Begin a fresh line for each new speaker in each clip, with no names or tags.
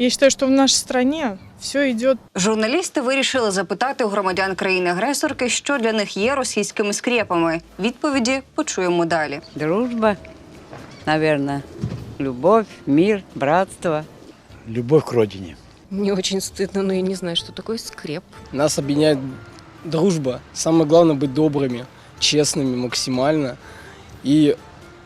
Я считаю, что в нашей стране все идет
Журналісти вирішили запитати у громадян країни-агресорки, що для них є російськими скрепами. Відповіді почуємо далі.
Дружба, наверное, любовь, мир, братство.
Любовь к родине.
Мне очень стыдно, но я не знаю, что такое скреп.
Нас объединяет дружба. Самое главное быть добрыми, честными максимально и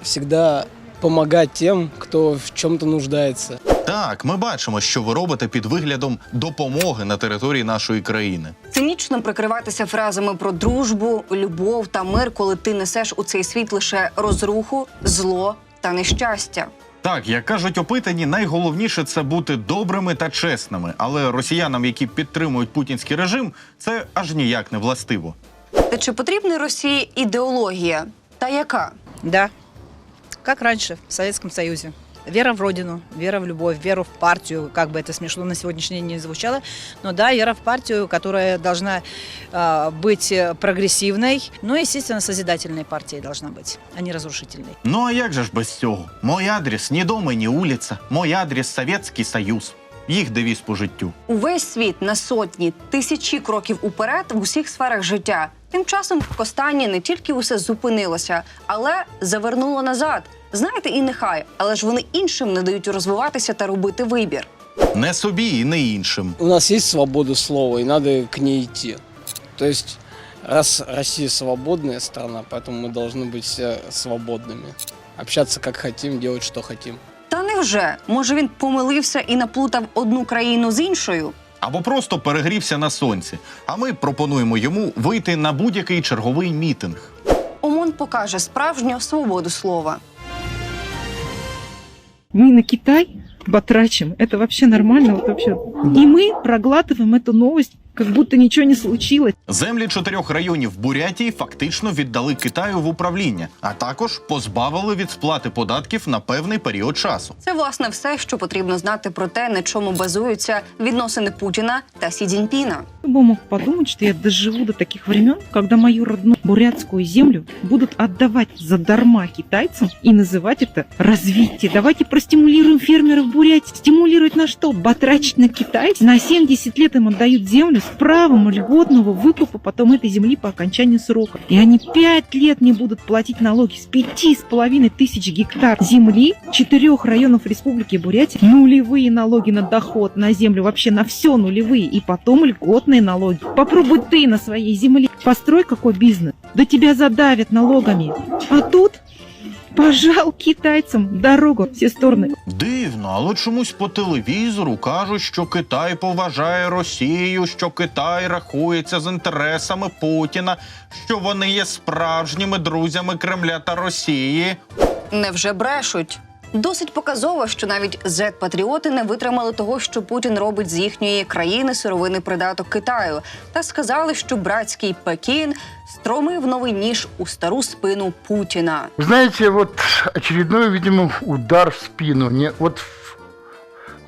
всегда помогать тем, кто в чем-то нуждается.
Так, ми бачимо, що ви робите під виглядом допомоги на території нашої країни.
Цинічно прикриватися фразами про дружбу, любов та мир, коли ти несеш у цей світ лише розруху, зло та нещастя.
Так, як кажуть опитані, найголовніше це бути добрими та чесними. Але росіянам, які підтримують путінський режим, це аж ніяк не властиво.
Та чи потрібна Росії ідеологія? Та яка?
Да. Как раньше, в Советском Союзе. Вера в родину, вера в любовь, веру в партию, как бы это смешно на сегодняшний день не звучало, но да, вера в партию, которая должна э, быть э, прогрессивной, но, естественно, созидательной партией должна быть, а не разрушительной.
Ну а як же ж без цього? Мой адрес ні дома, ні вулиця. Мой адрес Совєтський Союз. Їх девіз по життю.
Увесь світ на сотні, тисячі кроків уперед в усіх сферах життя. Тим часом в Костані не тільки усе зупинилося, але завернуло назад. Знаєте, і нехай, але ж вони іншим не дають розвиватися та робити вибір.
Не собі і не іншим.
У нас есть свобода слова, и надо к ней идти. То есть, раз Россия свободная страна, поэтому мы должны быть все свободными. Общаться как хотим, делать что хотим.
Та невже? Може він помилився і наплутав одну країну з іншою?
Або просто перегрівся на сонці. А ми пропонуємо йому вийти на будь-який черговий мітинг.
ОМОН покаже справжню свободу слова.
Мы на Китай батрачим. Это вообще нормально? Вот вообще. И мы проглатываем эту новость, как будто ничего не случилось.
Землі чотирьох районів Бурятії фактично віддали Китаю в управління, а також позбавили від сплати податків на певний період часу.
Це власне все, що потрібно знати про те, на чому базуються відносини Путіна та Сі Цзіньпіна.
Кто бы мог подумать, что я доживу до таких времен, когда мою родную бурятскую землю будут отдавать задарма китайцам и называть это развитие. Давайте простимулируем фермеров Бурятии. Стимулировать на что? Батрачить на китайцев? На 70 лет им отдают землю с правом льготного выкупа потом этой земли по окончании срока. И они 5 лет не будут платить налоги с пяти с половиной тысяч гектар земли четырех районов Республики Бурятия. Нулевые налоги на доход, на землю, вообще на все нулевые. И потом льготные налоги. Попробуй ты на своей земле. Построй какой бизнес. Да тебя задавят налогами. А тут пожал китайцам дорогу всі сторони.
Дивно, але чомусь по телевізору кажуть, що Китай поважає Росію, що Китай рахується з інтересами Путіна, що вони є справжніми друзями Кремля та Росії.
Невже брешуть? Досить показово, що навіть зет-патріоти не витримали того, що Путін робить з їхньої країни сировинний придаток Китаю, та сказали, що братський Пекін стромив новий ніж у стару спину Путіна.
Вы знаете, вот очередной, видимо, удар в спину. Не, вот в-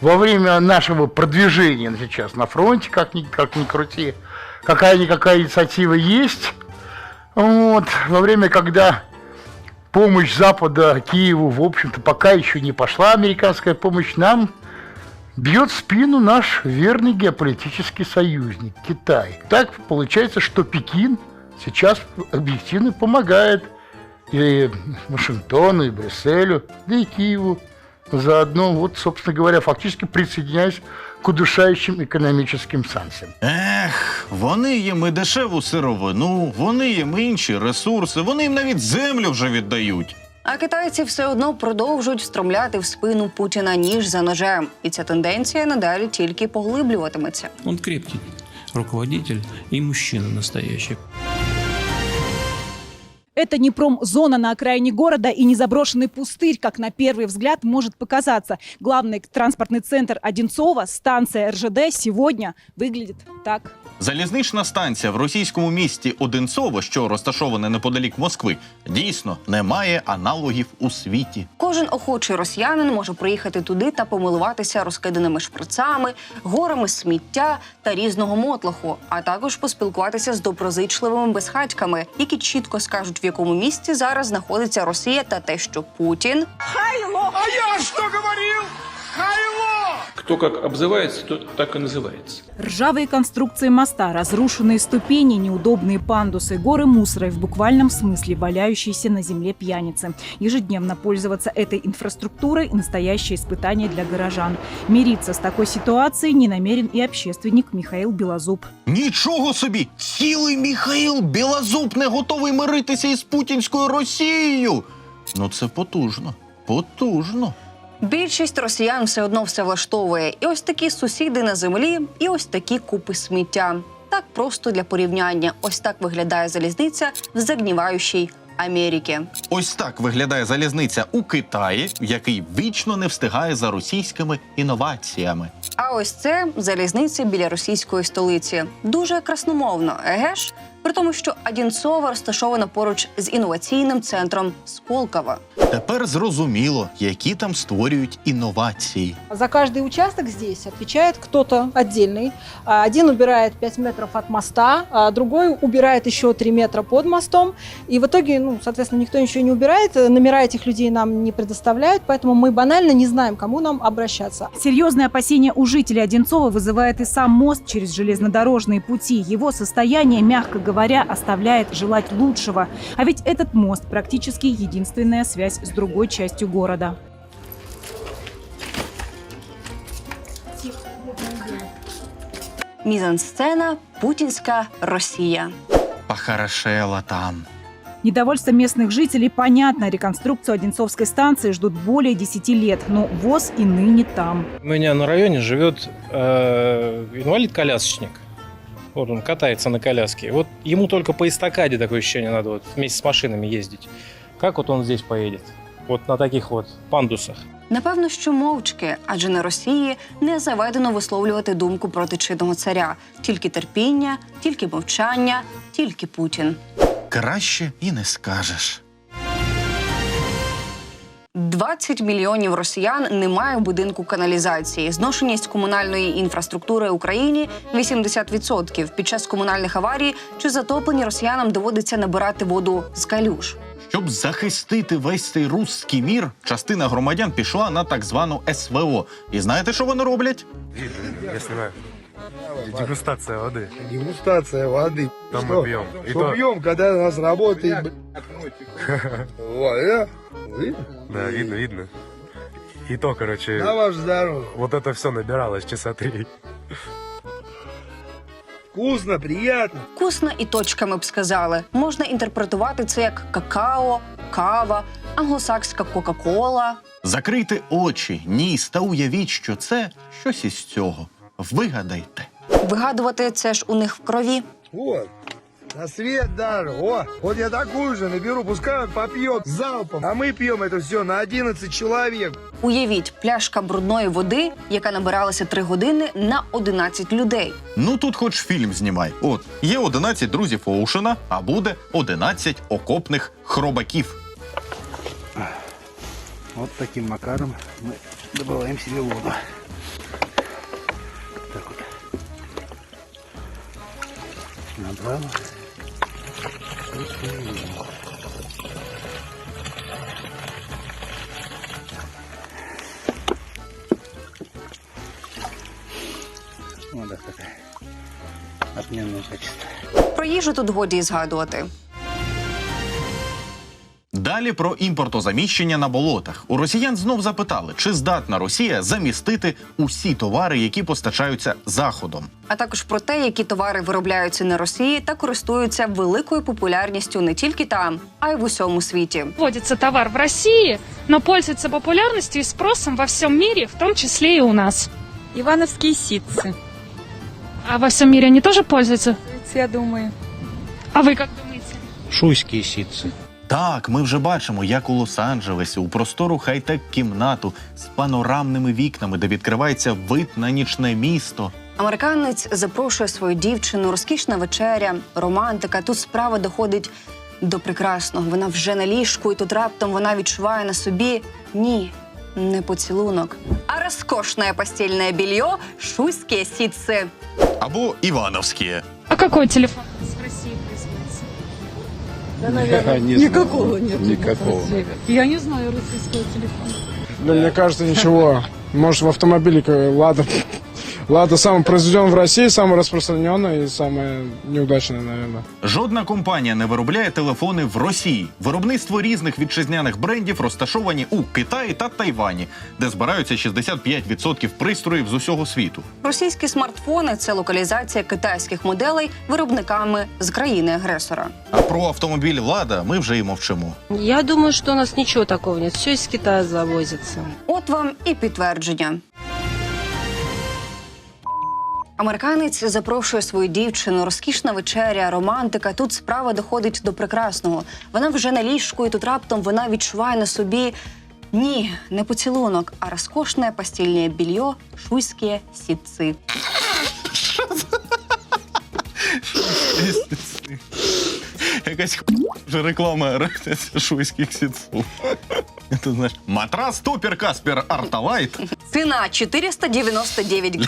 во время нашего продвижения сейчас на фронте, как ни, как ни крути, какая-никакая инициатива есть. Вот, во время, когда помощь Запада Киеву, в общем-то, пока еще не пошла американская помощь, нам бьет в спину наш верный геополитический союзник Китай. Так получается, что Пекин сейчас объективно помогает и Вашингтону, и Брюсселю, да и Киеву. Заодно, вот, собственно говоря, фактически присоединяясь к удушающим экономическим санкциям.
Ех, вони їм і дешеву сировину, вони їм інші ресурси, вони їм навіть землю вже віддають.
А китайці все одно продовжують встромляти в спину Путіна ніж за ножем, і ця тенденція надалі тільки поглиблюватиметься.
Он крепкий руководитель и мужчина настоящий.
Это не промзона на окраине города и не заброшенный пустырь, как на первый взгляд может показаться. Главный транспортный центр Одинцова, станция РЖД, сегодня выглядит так.
Залізнична станція в російському місті Одинцово, що розташоване неподалік Москви, дійсно не має аналогів у світі.
Кожен охочий росіянин може приїхати туди та помилуватися розкиданими шприцами, горами сміття та різного мотлоху, а також поспілкуватися з доброзичливими безхатьками, які чітко скажуть, в якому місці зараз знаходиться Росія та те, що Путін
Кто как обзывается, тот так и называется.
Ржавые конструкции моста, разрушенные ступени, неудобные пандусы, горы мусора и в буквальном смысле валяющиеся на земле пьяницы. Ежедневно пользоваться этой инфраструктурой – настоящее испытание для горожан. Мириться с такой ситуацией не намерен и общественник Михаил Белозуб.
Нічого собі! Цілий Міхаїл Білозуб не готовий миритися із путінською Росією. Ну це потужно. Потужно.
Більшість росіян все одно все влаштовує. І ось такі сусіди на землі, і ось такі купи сміття. Так просто для порівняння. Ось так виглядає залізниця в загніваючій Америці.
Ось так виглядає залізниця у Китаї, який вічно не встигає за російськими інноваціями.
А ось це залізниця біля російської столиці. Дуже красномовно, еге ж? При тому, що Одінцова розташована поруч з інноваційним центром Сколково.
Тепер зрозуміло, які там створюють інновації.
За каждый участок здесь отвечает кто-то отдельный. А, Один убирает 5 метров от моста, а другой убирает еще 3 метра под мостом. И в итоге, ну, соответственно, никто ничего не убирает. Номера этих людей нам не предоставляют, поэтому мы банально не знаем, к кому нам обращаться.
Серьезные опасения у жителей Одинцова вызывает и сам мост через железнодорожные пути. Его состояние, мягко говоря, оставляет желать лучшего. А ведь этот мост практически единственная связь с другой частью города.
Мізансцена Путінська Росія.
Похорошело там.
Недовольство местных жителей понятно. Реконструкцию Одинцовской станции ждут более 10 лет, но ВОЗ и ныне там.
У меня на районе живет э, инвалид-колясочник. Вот он катается на коляске. Вот ему только по эстакаде такое ощущение надо вот вместе с машинами ездить. Как вот он здесь поедет? Вот на таких вот пандусах.
Напевно, що мовчки, адже на Росії не заведено висловлювати думку проти чинного царя. Тільки терпіння, тільки мовчання, тільки Путін.
Краще і не скажеш.
20 мільйонів росіян немає в будинку каналізації. Зношеність комунальної інфраструктури Україні 80%. Під час комунальних аварій чи затоплень росіянам доводиться набирати воду з калюш.
Щоб захистити весь цей русський мір, частина громадян пішла на так звану СВО. І знаєте, що вони роблять?
Я снимаю. Дегустация воды.
Дегустация воды.
Там мы пьем. И
Что
то-
пьем, когда у нас работает? б***ь? Вот, э? Видно?
Да, видно, видно. И то, короче,
На ваше здоровье.
вот это все набиралось часа три.
Вкусно, приятно.
Вкусно і точками б сказали. Можна інтерпретувати це як какао, кава, англосакська Кока-Кола.
Закрийте очі, ніс та уявіть, що це щось із цього. Вигадайте.
Вигадувати це ж у них в крові.
Вот На свет даже. О, вот я такую же наберу, пускай он попьет залпом. А мы пьем это все на 11 человек.
Уявіть, пляшка брудної води, яка набиралася 3 години на 11 людей.
Ну тут хоч фільм знімай. От є 11 друзів Оушена, а буде 11 окопних хробаків.
Вот таким макаром мы добываем себе воду. Так вот. Набрал. Качество.
Про їжу тут годі згадувати.
Далі про імпортозаміщення на болотах. У росіян знов запитали, чи здатна Росія замістити усі товари, які постачаються заходом.
а також про те, які товари виробляються на Росії та користуються великою популярністю не тільки там, а й в усьому світі.
Вводится товар в России, но пользуется популярностью и спросом во всем мире, в том числе и у нас.
Ивановские ситцы,
А во всем мире они тоже пользуются?
я думаю.
А вы как думаете?
Шуйские ситцы.
Так, ми вже бачимо, як у Лос-Анджелесі у простору хай-тек кімнату з панорамними вікнами, де відкривається вид на нічне місто.
Американець запрошує свою дівчину, розкішна вечеря, романтика. Тут справа доходить до прекрасного. Вона вже на ліжку, і тут раптом вона відчуває на собі ні, не поцілунок, а розкошне постільне белье шуйські сітці.
Або Івановське.
А какой телефон в наверное, не
Никакого нет.
Никакого.
Я не знаю российского телефона.
Да, мне кажется, ничего
Может, в автомобиле как Лада. Лада самый произведен в России, самый распространенный и самая неудачная, наверное.
Жодна компанія не виробляє телефони в Росії. Виробництво різних вітчизняних брендів розташовані у Китаї та Тайвані, де збираються 65% пристроїв з усього світу.
Російські смартфони це локалізація китайських моделей виробниками з країни-агресора.
А про автомобіль Лада ми вже й мовчимо.
Я думаю, что у нас ничего такого нет. Все из Китая завозится.
От вам і підтвердження. Американець запрошує свою дівчину, розкішна вечеря, романтика. Тут справа доходить до прекрасного. Вона вже на ліжку, і тут раптом вона відчуває на собі ні, не поцілунок, а розкошне постільне більйо, шуйські сітці.
Якась вже реклама шуйських сітців. Ти знаєш, матрас Топер Каспер Арталайт.
Ціна 499